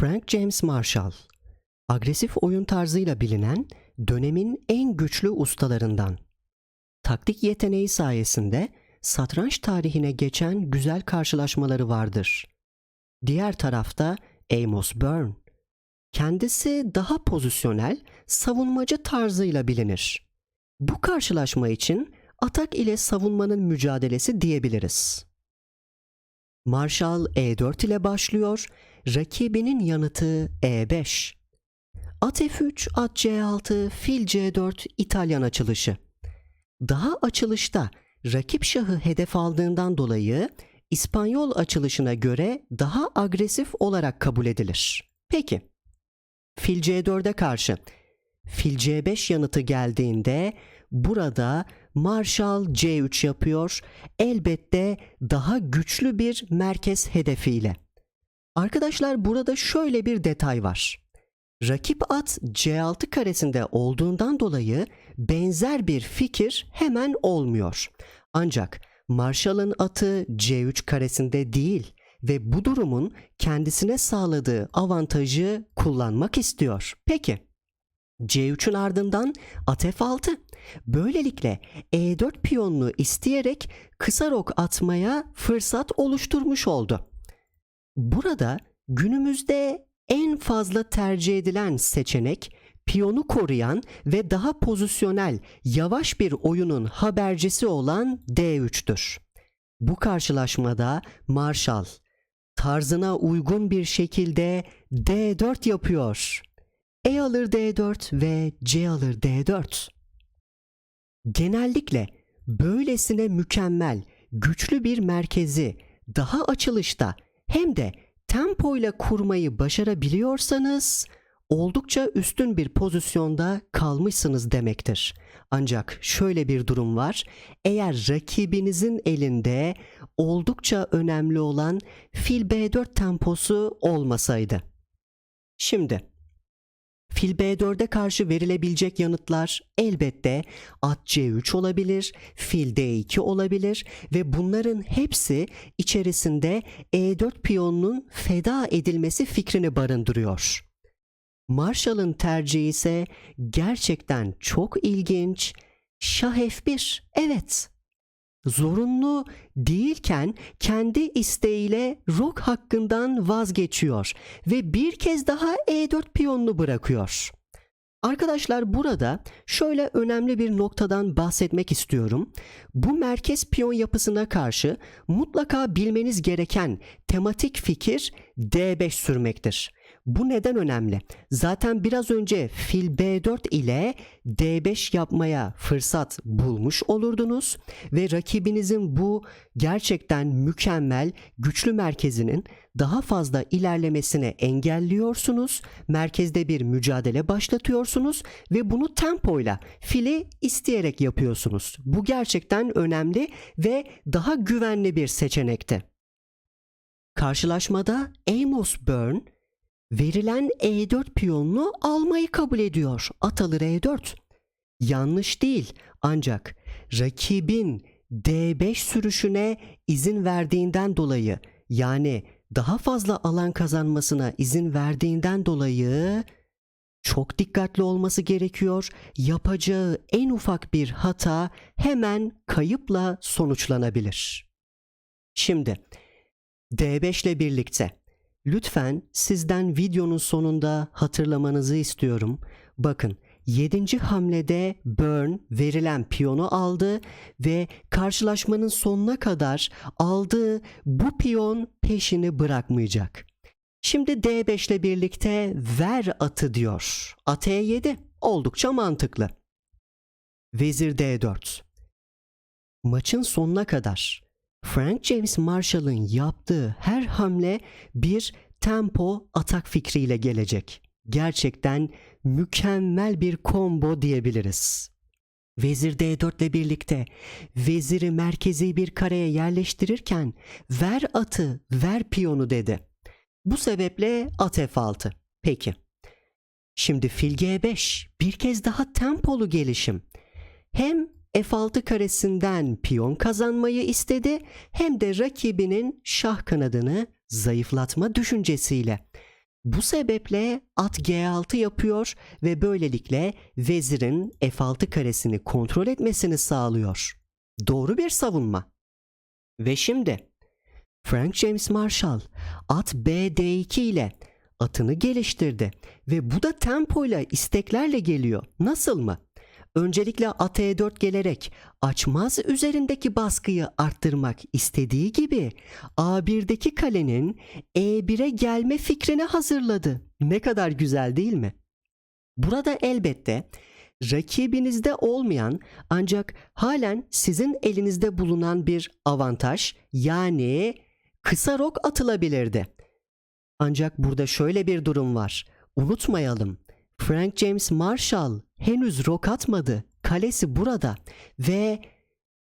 Frank James Marshall, agresif oyun tarzıyla bilinen dönemin en güçlü ustalarından. Taktik yeteneği sayesinde satranç tarihine geçen güzel karşılaşmaları vardır. Diğer tarafta Amos Byrne. Kendisi daha pozisyonel, savunmacı tarzıyla bilinir. Bu karşılaşma için atak ile savunmanın mücadelesi diyebiliriz. Marshall E4 ile başlıyor, rakibinin yanıtı E5. At F3, at C6, fil C4 İtalyan açılışı. Daha açılışta rakip şahı hedef aldığından dolayı İspanyol açılışına göre daha agresif olarak kabul edilir. Peki, fil C4'e karşı fil C5 yanıtı geldiğinde burada Marshall C3 yapıyor. Elbette daha güçlü bir merkez hedefiyle. Arkadaşlar burada şöyle bir detay var. Rakip at C6 karesinde olduğundan dolayı benzer bir fikir hemen olmuyor. Ancak Marshall'ın atı C3 karesinde değil ve bu durumun kendisine sağladığı avantajı kullanmak istiyor. Peki C3'ün ardından at F6. Böylelikle E4 piyonunu isteyerek kısa rok atmaya fırsat oluşturmuş oldu. Burada günümüzde en fazla tercih edilen seçenek piyonu koruyan ve daha pozisyonel, yavaş bir oyunun habercisi olan D3'tür. Bu karşılaşmada Marshall tarzına uygun bir şekilde D4 yapıyor. E alır D4 ve C alır D4. Genellikle böylesine mükemmel, güçlü bir merkezi daha açılışta hem de tempoyla kurmayı başarabiliyorsanız oldukça üstün bir pozisyonda kalmışsınız demektir. Ancak şöyle bir durum var. Eğer rakibinizin elinde oldukça önemli olan fil B4 temposu olmasaydı. Şimdi Fil B4'e karşı verilebilecek yanıtlar elbette at C3 olabilir, fil D2 olabilir ve bunların hepsi içerisinde E4 piyonunun feda edilmesi fikrini barındırıyor. Marshall'ın tercihi ise gerçekten çok ilginç. Şah F1, evet. Zorunlu değilken kendi isteğiyle rok hakkından vazgeçiyor ve bir kez daha E4 piyonunu bırakıyor. Arkadaşlar burada şöyle önemli bir noktadan bahsetmek istiyorum. Bu merkez piyon yapısına karşı mutlaka bilmeniz gereken tematik fikir D5 sürmektir. Bu neden önemli? Zaten biraz önce fil B4 ile D5 yapmaya fırsat bulmuş olurdunuz ve rakibinizin bu gerçekten mükemmel güçlü merkezinin daha fazla ilerlemesine engelliyorsunuz. Merkezde bir mücadele başlatıyorsunuz ve bunu tempoyla fili isteyerek yapıyorsunuz. Bu gerçekten önemli ve daha güvenli bir seçenekti. Karşılaşmada Amos Byrne verilen E4 piyonunu almayı kabul ediyor. At alır E4. Yanlış değil ancak rakibin D5 sürüşüne izin verdiğinden dolayı yani daha fazla alan kazanmasına izin verdiğinden dolayı çok dikkatli olması gerekiyor. Yapacağı en ufak bir hata hemen kayıpla sonuçlanabilir. Şimdi D5 ile birlikte lütfen sizden videonun sonunda hatırlamanızı istiyorum. Bakın 7. hamlede Burn verilen piyonu aldı ve karşılaşmanın sonuna kadar aldığı bu piyon peşini bırakmayacak. Şimdi D5 ile birlikte ver atı diyor. At E7 oldukça mantıklı. Vezir D4. Maçın sonuna kadar Frank James Marshall'ın yaptığı her hamle bir tempo atak fikriyle gelecek. Gerçekten mükemmel bir combo diyebiliriz. Vezir D4 ile birlikte veziri merkezi bir kareye yerleştirirken ver atı, ver piyonu dedi. Bu sebeple at F6. Peki. Şimdi fil G5 bir kez daha tempolu gelişim. Hem F6 karesinden piyon kazanmayı istedi hem de rakibinin şah kanadını zayıflatma düşüncesiyle. Bu sebeple at G6 yapıyor ve böylelikle vezirin F6 karesini kontrol etmesini sağlıyor. Doğru bir savunma. Ve şimdi Frank James Marshall at BD2 ile atını geliştirdi ve bu da tempoyla isteklerle geliyor. Nasıl mı? Öncelikle at E4 gelerek açmaz üzerindeki baskıyı arttırmak istediği gibi A1'deki kalenin E1'e gelme fikrini hazırladı. Ne kadar güzel değil mi? Burada elbette rakibinizde olmayan ancak halen sizin elinizde bulunan bir avantaj yani kısa rok atılabilirdi. Ancak burada şöyle bir durum var. Unutmayalım. Frank James Marshall henüz rok atmadı. Kalesi burada ve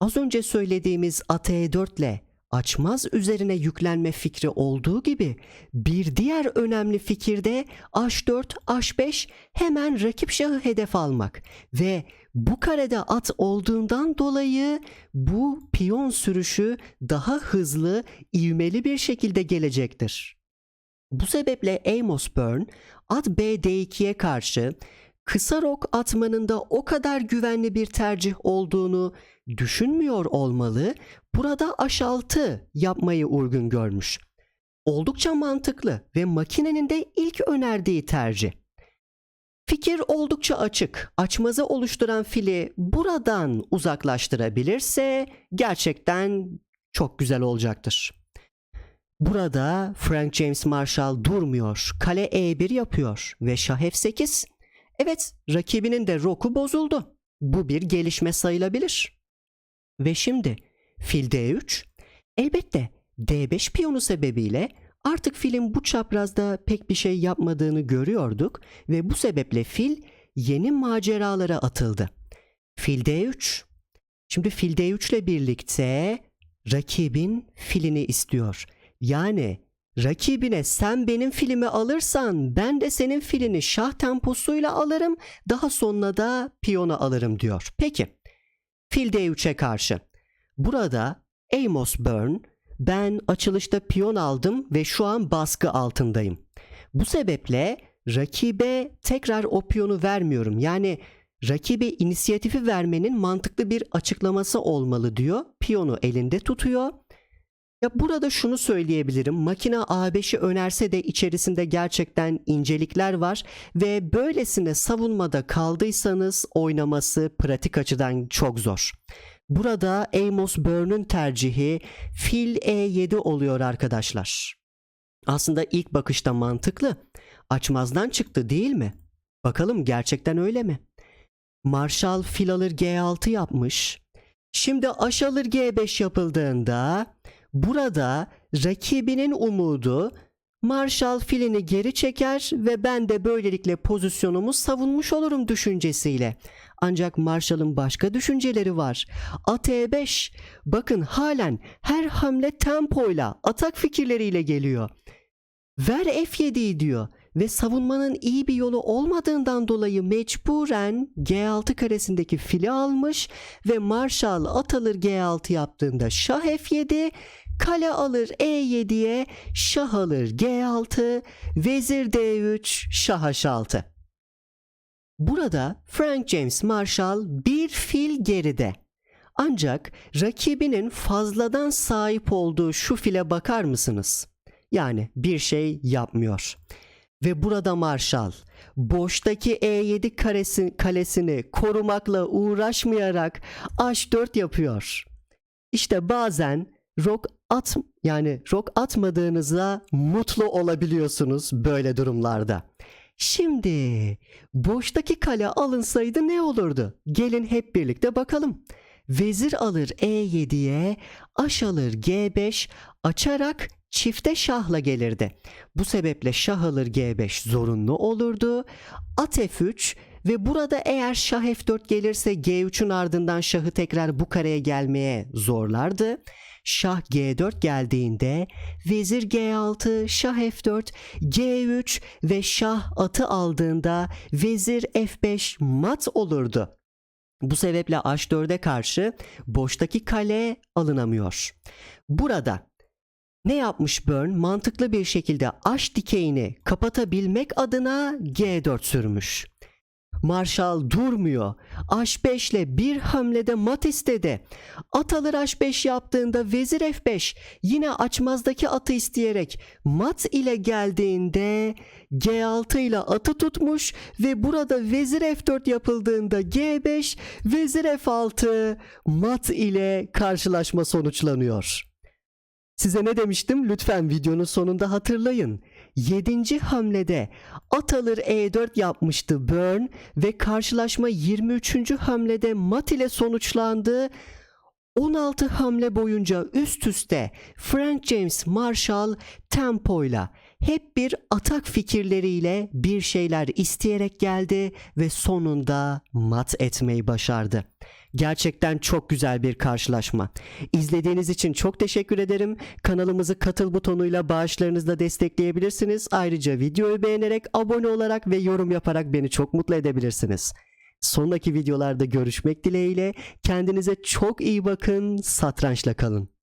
az önce söylediğimiz at E4 ile açmaz üzerine yüklenme fikri olduğu gibi bir diğer önemli fikir de H4, H5 hemen rakip şahı hedef almak ve bu karede at olduğundan dolayı bu piyon sürüşü daha hızlı, ivmeli bir şekilde gelecektir. Bu sebeple Amos Byrne at BD2'ye karşı kısa rok atmanın da o kadar güvenli bir tercih olduğunu düşünmüyor olmalı. Burada H6 yapmayı uygun görmüş. Oldukça mantıklı ve makinenin de ilk önerdiği tercih. Fikir oldukça açık. Açmazı oluşturan fili buradan uzaklaştırabilirse gerçekten çok güzel olacaktır. Burada Frank James Marshall durmuyor. Kale E1 yapıyor ve Şah F8. Evet, rakibinin de roku bozuldu. Bu bir gelişme sayılabilir. Ve şimdi fil D3. Elbette D5 piyonu sebebiyle artık filin bu çaprazda pek bir şey yapmadığını görüyorduk ve bu sebeple fil yeni maceralara atıldı. Fil D3. Şimdi fil D3 ile birlikte rakibin filini istiyor. Yani rakibine sen benim filimi alırsan ben de senin filini şah temposuyla alırım daha sonra da piyonu alırım diyor. Peki fil D3'e karşı. Burada Amos Byrne ben açılışta piyon aldım ve şu an baskı altındayım. Bu sebeple rakibe tekrar o piyonu vermiyorum. Yani rakibe inisiyatifi vermenin mantıklı bir açıklaması olmalı diyor. Piyonu elinde tutuyor. Ya burada şunu söyleyebilirim. Makine A5'i önerse de içerisinde gerçekten incelikler var ve böylesine savunmada kaldıysanız oynaması pratik açıdan çok zor. Burada Amos Byrne'ün tercihi fil E7 oluyor arkadaşlar. Aslında ilk bakışta mantıklı. Açmazdan çıktı değil mi? Bakalım gerçekten öyle mi? Marshall fil alır G6 yapmış. Şimdi aş alır G5 yapıldığında burada rakibinin umudu Marshall filini geri çeker ve ben de böylelikle pozisyonumu savunmuş olurum düşüncesiyle. Ancak Marshall'ın başka düşünceleri var. At E5 bakın halen her hamle tempoyla atak fikirleriyle geliyor. Ver F7'yi diyor ve savunmanın iyi bir yolu olmadığından dolayı mecburen G6 karesindeki fili almış ve Marshall at alır G6 yaptığında şah F7 kale alır E7'ye şah alır G6 vezir D3 şah H6 Burada Frank James Marshall bir fil geride. Ancak rakibinin fazladan sahip olduğu şu file bakar mısınız? Yani bir şey yapmıyor. Ve burada Marshall boştaki E7 karesi, kalesini korumakla uğraşmayarak H4 yapıyor. İşte bazen rok at yani rok atmadığınızda mutlu olabiliyorsunuz böyle durumlarda. Şimdi boştaki kale alınsaydı ne olurdu? Gelin hep birlikte bakalım. Vezir alır E7'ye, aş alır G5 açarak çifte şahla gelirdi. Bu sebeple şah alır G5 zorunlu olurdu. At F3 ve burada eğer şah F4 gelirse G3'ün ardından şahı tekrar bu kareye gelmeye zorlardı. Şah G4 geldiğinde vezir G6, şah F4, G3 ve şah atı aldığında vezir F5 mat olurdu. Bu sebeple H4'e karşı boştaki kale alınamıyor. Burada Ne yapmış Burn? Mantıklı bir şekilde H dikeyini kapatabilmek adına G4 sürmüş. Marshall durmuyor. H5 ile bir hamlede mat istedi. At alır H5 yaptığında vezir F5 yine açmazdaki atı isteyerek mat ile geldiğinde G6 ile atı tutmuş ve burada vezir F4 yapıldığında G5 vezir F6 mat ile karşılaşma sonuçlanıyor. Size ne demiştim? Lütfen videonun sonunda hatırlayın. 7. hamlede at alır E4 yapmıştı Burn ve karşılaşma 23. hamlede mat ile sonuçlandı. 16 hamle boyunca üst üste Frank James Marshall tempoyla hep bir atak fikirleriyle bir şeyler isteyerek geldi ve sonunda mat etmeyi başardı. Gerçekten çok güzel bir karşılaşma. İzlediğiniz için çok teşekkür ederim. Kanalımızı katıl butonuyla bağışlarınızla destekleyebilirsiniz. Ayrıca videoyu beğenerek, abone olarak ve yorum yaparak beni çok mutlu edebilirsiniz. Sonraki videolarda görüşmek dileğiyle kendinize çok iyi bakın, satrançla kalın.